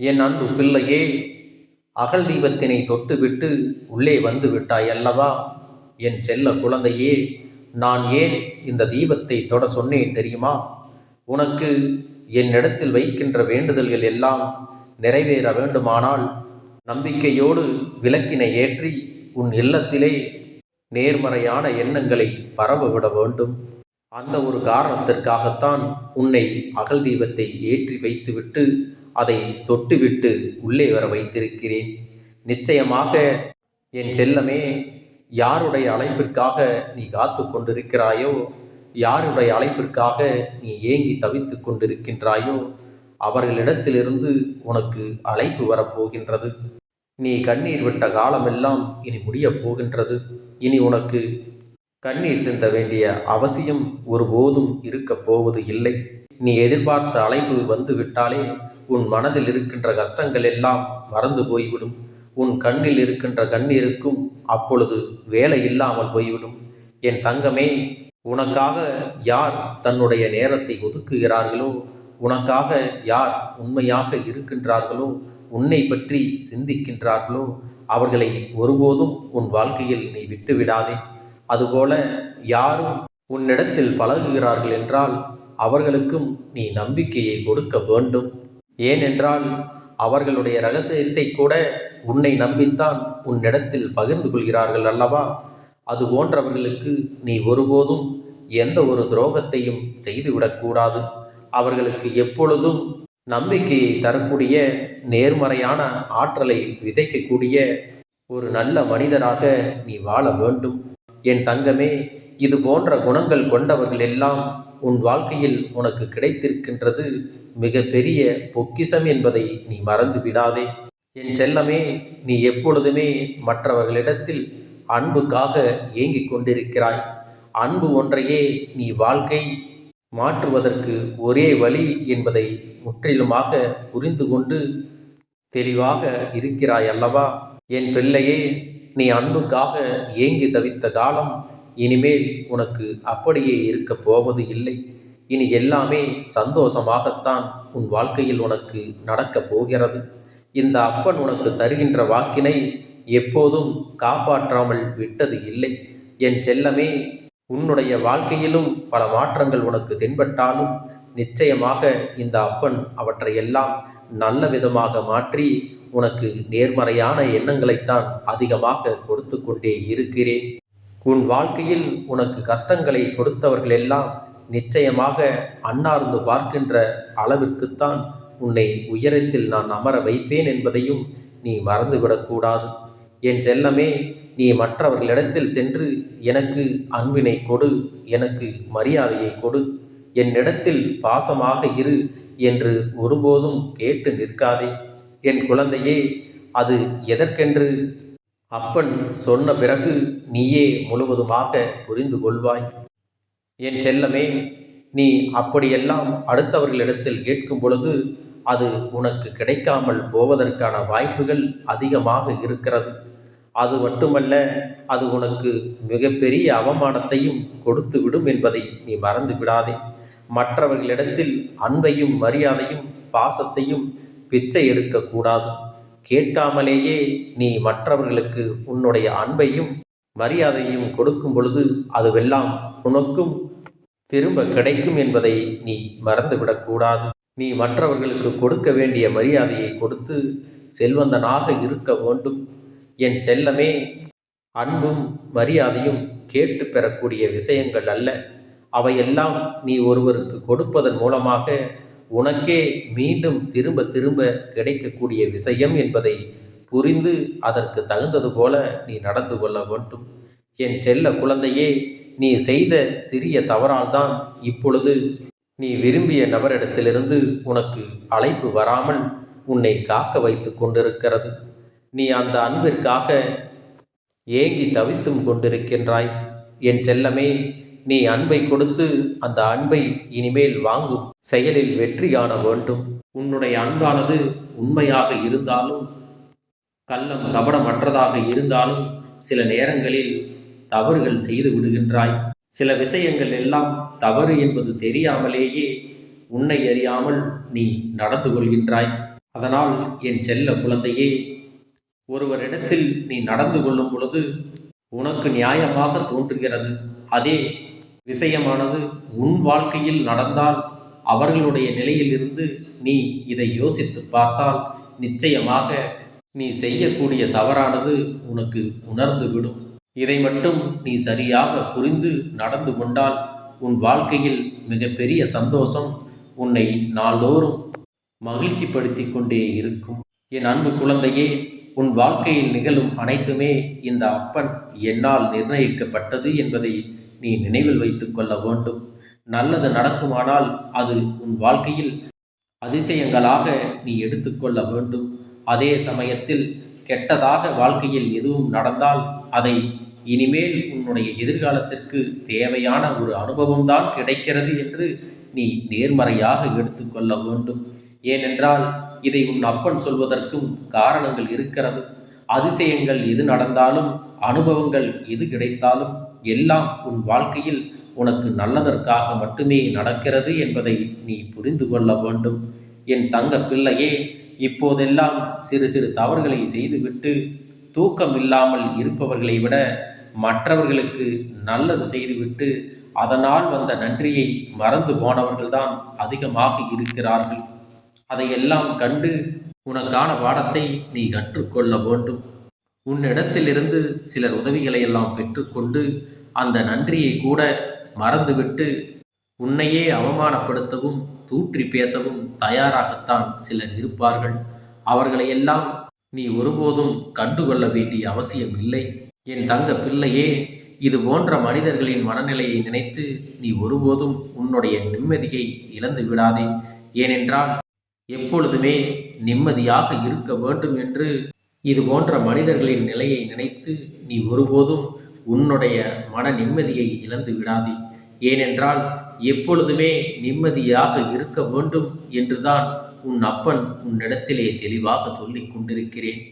என் அன்பு பிள்ளையே அகல் தீபத்தினை தொட்டுவிட்டு உள்ளே வந்து விட்டாய் அல்லவா என் செல்ல குழந்தையே நான் ஏன் இந்த தீபத்தை தொட சொன்னேன் தெரியுமா? உனக்கு என்னிடத்தில் வைக்கின்ற வேண்டுதல்கள் எல்லாம் நிறைவேற வேண்டுமானால் நம்பிக்கையோடு விளக்கினை ஏற்றி உன் இல்லத்திலே நேர்மறையான எண்ணங்களை பரவவிட வேண்டும். அந்த ஒரு காரணத்திற்காகத்தான் உன்னை அகல் தீபத்தை ஏற்றி வைத்துவிட்டு அதை தொட்டுவிட்டு உள்ளே வர வைத்திருக்கிறேன். நிச்சயமாக என் செல்லமே யாருடைய அழைப்பிற்காக நீ காத்து கொண்டிருக்கிறாயோ யாருடைய அழைப்பிற்காக நீ ஏங்கி தவித்து கொண்டிருக்கின்றாயோ அவர்களிடத்திலிருந்து உனக்கு அழைப்பு வரப்போகின்றது நீ கண்ணீர் விட்ட காலமெல்லாம் இனி முடியப் போகின்றது. இனி உனக்கு கண்ணீர் சிந்த வேண்டிய அவசியம் ஒருபோதும் இருக்கப் போவது இல்லை. நீ எதிர்பார்த்த அழைப்பு வந்து விட்டாலே உன் மனதில் இருக்கின்ற கஷ்டங்கள் எல்லாம் மறந்து போய்விடும். உன் கண்ணில் இருக்கின்ற கண்ணீருக்கும் அப்பொழுது வேலை இல்லாமல் போய்விடும். என் தங்கமே உனக்காக யார் தன்னுடைய நேரத்தை ஒதுக்குகிறார்களோ உனக்காக யார் உண்மையாக இருக்கின்றார்களோ உன்னை பற்றி சிந்திக்கின்றார்களோ அவர்களை ஒருபோதும் உன் வாழ்க்கையில் நீ விட்டுவிடாதே. அதுபோல யாரும் உன்னிடத்தில் பழகுகிறார்கள் என்றால் அவர்களுக்கும் நீ நம்பிக்கையை கொடுக்க வேண்டும். ஏனென்றால் அவர்களுடைய ரகசியத்தை கூட உன்னை நம்பித்தான் உன்னிடத்தில் பகிர்ந்து கொள்கிறார்கள் அல்லவா? அது போன்றவர்களுக்கு நீ ஒருபோதும் எந்த ஒரு துரோகத்தையும் செய்துவிடக்கூடாது அவர்களுக்கு எப்பொழுதும் நம்பிக்கையை தரக்கூடிய நேர்மறையான ஆற்றலை விதைக்கக்கூடிய ஒரு நல்ல மனிதராக நீ வாழ வேண்டும். என் தங்கமே இது போன்ற குணங்கள் கொண்டவர்கள் எல்லாம் உன் வாழ்க்கையில் உனக்கு கிடைத்திருக்கின்றது மிகப்பெரிய பொக்கிசம் பொக்கிஷம் என்பதை நீ மறந்து விடாதே என் செல்லமே நீ எப்பொழுதுமே மற்றவர்களிடத்தில் அன்புக்காக ஏங்கிக் கொண்டிருக்கிறாய். அன்பு ஒன்றையே நீ வாழ்க்கை மாற்றுவதற்கு ஒரே வழி என்பதை முற்றிலுமாக புரிந்து கொண்டு தெளிவாக இருக்கிறாய் அல்லவா என் பிள்ளையே நீ அன்புக்காக ஏங்கி தவித்த காலம் இனிமேல் உனக்கு அப்படியே இருக்க போவது இல்லை. இனி எல்லாமே சந்தோஷமாகத்தான் உன் வாழ்க்கையில் உனக்கு நடக்கப் போகிறது. இந்த அப்பன் உனக்கு தருகின்ற வாக்கினை எப்போதும் காப்பாற்றாமல் விட்டது இல்லை. என் செல்லமே உன்னுடைய வாழ்க்கையிலும் பல மாற்றங்கள் உனக்கு தென்பட்டாலும் நிச்சயமாக இந்த அப்பன் அவற்றையெல்லாம் நல்ல விதமாக மாற்றி உனக்கு நேர்மறையான எண்ணங்களைத்தான் அதிகமாக கொடுத்து கொண்டே இருக்கிறேன். உன் வாழ்க்கையில் உனக்கு கஷ்டங்களை கொடுத்தவர்கள் எல்லாம் நிச்சயமாக அன்னார்ந்து பார்க்கின்ற அளவிற்குத்தான் உன்னை உயரத்தில் நான் அமர வைப்பேன் என்பதையும் நீ மறந்துவிடக்கூடாது. என் செல்லமே நீ மற்றவர்களிடத்தில் சென்று எனக்கு அன்பினை கொடு எனக்கு மரியாதையை கொடு. என்னிடத்தில் பாசமாக இரு என்று ஒருபோதும் கேட்டு நிற்காதே. என் குழந்தையே அது எதற்கென்று அப்பன் சொன்ன பிறகு நீயே முழுவதுமாக புரிந்து கொள்வாய். என் செல்லமே நீ அப்படியெல்லாம் அடுத்தவர்களிடத்தில் கேட்கும் பொழுது அது உனக்கு கிடைக்காமல் போவதற்கான வாய்ப்புகள் அதிகமாக இருக்கிறது. அது மட்டுமல்ல அது உனக்கு மிகப்பெரிய அவமானத்தையும் கொடுத்து விடும் என்பதை நீ மறந்து விடாதே. மற்றவர்களிடத்தில் அன்பையும் மரியாதையும் பாசத்தையும் பிச்சை எடுக்கக்கூடாது கேட்காமலேயே நீ மற்றவர்களுக்கு உன்னுடைய அன்பையும் மரியாதையும் கொடுக்கும் பொழுது அதுவெல்லாம் உனக்கும் திரும்ப கிடைக்கும் என்பதை நீ மறந்துவிடக்கூடாது நீ மற்றவர்களுக்கு கொடுக்க வேண்டிய மரியாதையை கொடுத்து செல்வந்தனாக இருக்க வேண்டும். என் செல்லமே அன்பும் மரியாதையும் கேட்டு பெறக்கூடிய விஷயங்கள் அல்ல. அவையெல்லாம் நீ ஒருவருக்கு கொடுப்பதன் மூலமாக உனக்கே மீண்டும் திரும்ப திரும்ப கிடைக்கக்கூடிய விஷயம் என்பதை புரிந்து அதற்கு தகுந்தது போல நீ நடந்து கொள்ள வேண்டும். என் செல்ல குழந்தையே நீ செய்த சிறிய தவறால்தான் இப்பொழுது நீ விரும்பிய நபரிடத்திலிருந்து உனக்கு அழைப்பு வராமல் உன்னை காக்க வைத்து கொண்டிருக்கிறது. நீ அந்த அன்பிற்காக ஏங்கி தவித்தும் கொண்டிருக்கின்றாய். என் செல்லமே நீ அன்பை கொடுத்து அந்த அன்பை இனிமேல் வாங்கும் செயலில் வெற்றி காண வேண்டும். உன்னுடைய அன்பானது உண்மையாக இருந்தாலும் கள்ளம் கபடமற்றதாக இருந்தாலும் சில நேரங்களில் தவறுகள் செய்து விடுகின்றாய். சில விஷயங்கள் எல்லாம் தவறு என்பது தெரியாமலேயே உன்னை அறியாமல் நீ நடந்து கொள்கின்றாய். அதனால் என் செல்ல குழந்தையே ஒருவரிடத்தில் நீ நடந்து கொள்ளும் பொழுது உனக்கு நியாயமாக தோன்றுகிறது. அதே விஷயமானது உன் வாழ்க்கையில் நடந்தால் அவர்களுடைய நிலையிலிருந்து நீ இதை யோசித்து பார்த்தால் நிச்சயமாக நீ செய்யக்கூடிய தவறானது உனக்கு உணர்ந்துவிடும். இதை மட்டும் நீ சரியாக புரிந்து நடந்து கொண்டால் உன் வாழ்க்கையில் மிகப்பெரிய சந்தோஷம் உன்னை நாள்தோறும் மகிழ்ச்சிப்படுத்தி கொண்டே இருக்கும். என் அன்பு குழந்தையே உன் வாழ்க்கையில் நிகழும் அனைத்துமே இந்த அப்பன் என்னால் நிர்ணயிக்கப்பட்டது என்பதை நீ நினைவில் வைத்து கொள்ள வேண்டும். நல்லது நடக்குமானால் அது உன் வாழ்க்கையில் அதிசயங்களாக நீ எடுத்துக்கொள்ள வேண்டும். அதே சமயத்தில் கெட்டதாக வாழ்க்கையில் எதுவும் நடந்தால் அதை இனிமேல் உன்னுடைய எதிர்காலத்திற்கு தேவையான ஒரு அனுபவம்தான் கிடைக்கிறது என்று நீ நேர்மறையாக எடுத்துக்கொள்ள வேண்டும். ஏனென்றால் இதை உன் அப்பன் சொல்வதற்கும் காரணங்கள் இருக்கிறது. அதிசயங்கள் எது நடந்தாலும் அனுபவங்கள் எது கிடைத்தாலும் எல்லாம் உன் வாழ்க்கையில் உனக்கு நல்லதற்காக மட்டுமே நடக்கிறது என்பதை நீ புரிந்து கொள்ள வேண்டும். என் தங்க பிள்ளையே இப்போதெல்லாம் சிறு சிறு தவறுகளை செய்துவிட்டு தூக்கம் இல்லாமல் இருப்பவர்களை விட மற்றவர்களுக்கு நல்லது செய்துவிட்டு அதனால் வந்த நன்றியை மறந்து போனவர்கள்தான் அதிகமாக இருக்கிறார்கள். அதையெல்லாம் கண்டு உனக்கான பாடத்தை நீ கற்றுக்கொள்ள வேண்டும். உன்னிடத்திலிருந்து சிலர் உதவிகளை எல்லாம் பெற்றுக்கொண்டு அந்த நன்றியை கூட மறந்துவிட்டு உன்னையே அவமானப்படுத்தவும் தூற்றி பேசவும் தயாராகத்தான் சிலர் இருப்பார்கள். அவர்களையெல்லாம் நீ ஒருபோதும் கண்டுகொள்ள வேண்டிய அவசியம் இல்லை என் தங்க பிள்ளையே இது போன்ற மனிதர்களின் மனநிலையை நினைத்து நீ ஒருபோதும் உன்னுடைய நிம்மதியை இழந்து விடாதே. ஏனென்றால் எப்பொழுதுமே நிம்மதியாக இருக்க வேண்டும் என்று இது போன்ற மனிதர்களின் நிலையை நினைத்து நீ ஒருபோதும் உன்னுடைய மன நிம்மதியை இழந்து விடாதே. ஏனென்றால் எப்பொழுதுமே நிம்மதியாக இருக்க வேண்டும் என்றுதான் உன் அப்பன் உன்னிடத்திலே தெளிவாக சொல்லிக் கொண்டிருக்கிறேன்.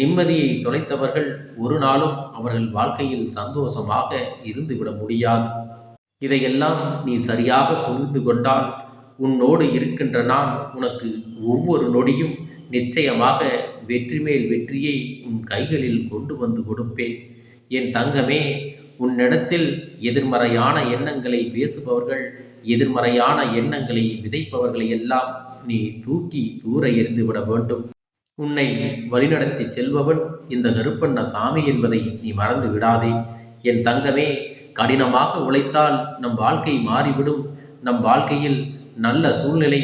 நிம்மதியை தொலைத்தவர்கள் ஒரு நாளும் அவர்கள் வாழ்க்கையில் சந்தோஷமாக இருந்துவிட முடியாது. இதையெல்லாம் நீ சரியாக புரிந்து கொண்டால் உன்னோடு இருக்கின்ற நான் உனக்கு ஒவ்வொரு நொடியும் நிச்சயமாக வெற்றி மேல் வெற்றியை உன் கைகளில் கொண்டு வந்து கொடுப்பேன். என் தங்கமே உன்னிடத்தில் எதிர்மறையான எண்ணங்களை பேசுபவர்கள் எதிர்மறையான எண்ணங்களை விதைப்பவர்களை எல்லாம் நீ தூக்கி தூர எறிந்துவிட வேண்டும். உன்னை வழிநடத்தி செல்பவன் இந்த கருப்பண்ண சாமி என்பதை நீ மறந்து விடாதே. என் தங்கமே கடினமாக உழைத்தால் நம் வாழ்க்கை மாறிவிடும். நம் வாழ்க்கையில் நல்ல சூழ்நிலை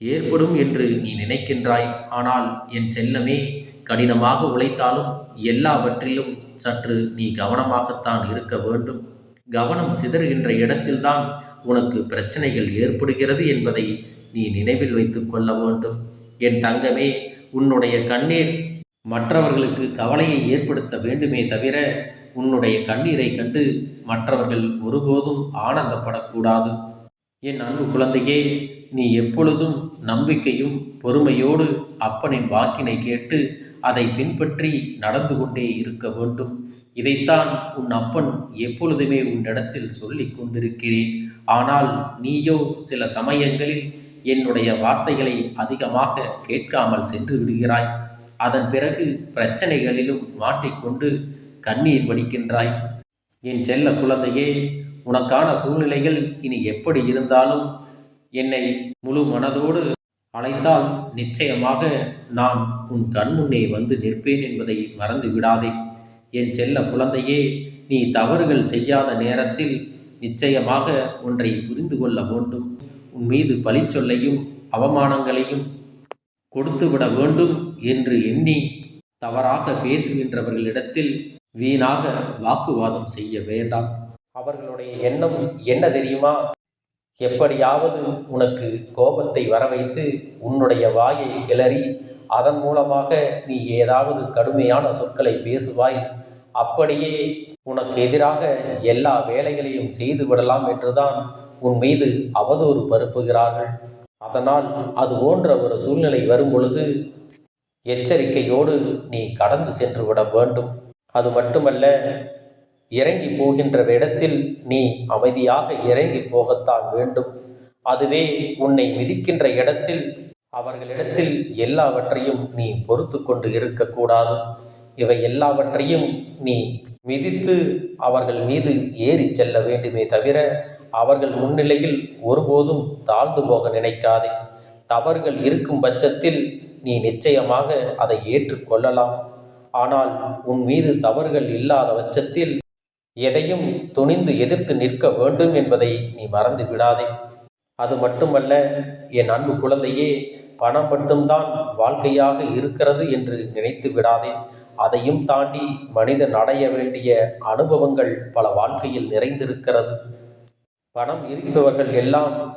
ஏற்படும் என்று நீ நினைக்கின்றாய். ஆனால் என் செல்லமே கடினமாக உழைத்தாலும் எல்லாவற்றிலும் சற்று நீ கவனமாகத்தான் இருக்க வேண்டும். கவனம் சிதறுகின்ற இடத்தில்தான் உனக்கு பிரச்சனைகள் ஏற்படுகிறது என்பதை நீ நினைவில் வைத்துக் கொள்ள வேண்டும். என் தங்கமே உன்னுடைய கண்ணீர் மற்றவர்களுக்கு கவலையை ஏற்படுத்த வேண்டுமே தவிர உன்னுடைய கண்ணீரை கண்டு மற்றவர்கள் ஒருபோதும் ஆனந்தப்படக்கூடாது. என் அன்பு குழந்தையே நீ எப்பொழுதும் நம்பிக்கையும் பொறுமையோடு அப்பனின் வாக்கினை கேட்டு அதை பின்பற்றி நடந்து கொண்டே இருக்க வேண்டும். இதைத்தான் உன் அப்பன் எப்பொழுதுமே உன்னிடத்தில் சொல்லிக் கொண்டிருக்கிறேன். ஆனால் நீயோ சில சமயங்களில் என்னுடைய வார்த்தைகளை அதிகமாக கேட்காமல் சென்று விடுகிறாய். அதன் பிறகு பிரச்சனைகளிலும் மாட்டிக்கொண்டு கண்ணீர் வடிக்கின்றாய். என் செல்ல குழந்தையே உனக்கான சூழ்நிலைகள் இனி எப்படி இருந்தாலும் என்னை முழு மனதோடு அழைத்தால் நிச்சயமாக நான் உன் கண்முன்னே வந்து நிற்பேன் என்பதை மறந்து விடாதே. என் செல்ல குழந்தையே நீ தவறுகள் செய்யாத நேரத்தில் நிச்சயமாக ஒன்றை புரிந்து கொள்ள வேண்டும். உன் மீது பழிச்சொல்லையும் அவமானங்களையும் கொடுத்துவிட வேண்டும் என்று எண்ணி தவறாக பேசுகின்றவர்களிடத்தில் வீணாக வாக்குவாதம் செய்ய வேண்டாம். அவர்களுடைய எண்ணம் என்ன தெரியுமா? எப்படியாவது உனக்கு கோபத்தை வரவைத்து உன்னுடைய வாயை கிளறி அதன் மூலமாக நீ ஏதாவது கடுமையான சொற்களை பேசுவாய். அப்படியே உனக்கு எதிராக எல்லா வேலைகளையும் செய்து விடலாம் என்றுதான் உன் மீது அவதூறு பரப்புகிறார்கள். அதனால் அது போன்ற ஒரு சூழ்நிலை வரும் பொழுது எச்சரிக்கையோடு நீ கடந்து சென்று விட வேண்டும். அது மட்டுமல்ல இறங்கி போகின்ற இடத்தில் நீ அமைதியாக இறங்கி போகத்தான் வேண்டும். அதுவே உன்னை மிதிக்கின்ற இடத்தில் அவர்களிடத்தில் எல்லாவற்றையும் நீ பொறுத்து கொண்டு இருக்கக்கூடாது. இவை எல்லாவற்றையும் நீ மிதித்து அவர்கள் மீது ஏறிச் செல்ல வேண்டுமே தவிர அவர்கள் முன்னிலையில் ஒருபோதும் தாழ்ந்து போக நினைக்காதே. தவறுகள் இருக்கும் பட்சத்தில் நீ நிச்சயமாக அதை ஏற்றுக்கொள்ளலாம் ஆனால் உன் மீது தவறுகள் இல்லாத பட்சத்தில் எதையும் துணிந்து எதிர்த்து நிற்க வேண்டும் என்பதை நீ மறந்து விடாதே. அது மட்டுமல்ல என் அன்பு குழந்தையே பணம் மட்டும்தான் வாழ்க்கையாக இருக்கிறது என்று நினைத்து விடாதே. அதையும் தாண்டி மனிதன் அடைய வேண்டிய அனுபவங்கள் பல வாழ்க்கையில் நிறைந்திருக்கிறது. பணம் இருப்பவர்கள் எல்லாம்